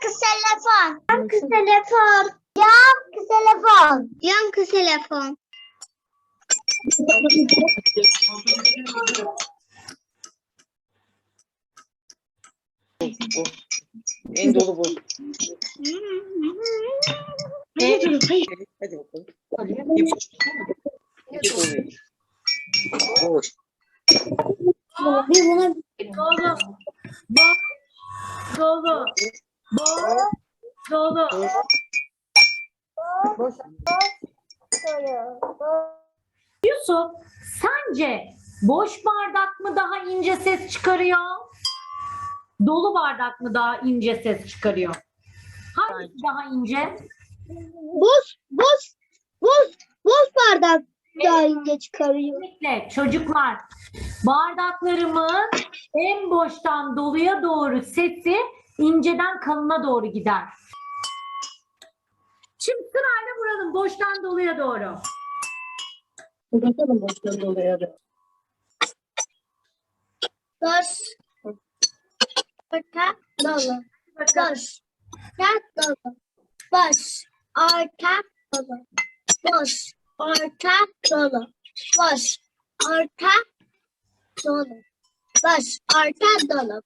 kıselefon. Yan kıselefon. Yan kıselefon. Yan kıselefon. En dolu bu. Hadi bakalım. Bir boş. Bir dolu. Boş. Bir buna Dolu. Bo. Dolu. Bo. Dolu. Yusuf, sence boş bardak mı daha ince ses çıkarıyor? Dolu bardak mı daha ince ses çıkarıyor? Hangisi daha ince? buz buz buz buz bardak daha ince çıkarıyor. Kesinlikle çocuklar bardaklarımın en boştan doluya doğru sesi inceden kalına doğru gider. Şimdi sırayla vuralım boştan doluya doğru. Bakalım boştan doluya da. Boş. Orta dolu. Boş. Orta dolu. Boş. Orta dolu. Boş. Orta dolu. Boş. Orta dolu. Boş. Orta dolu.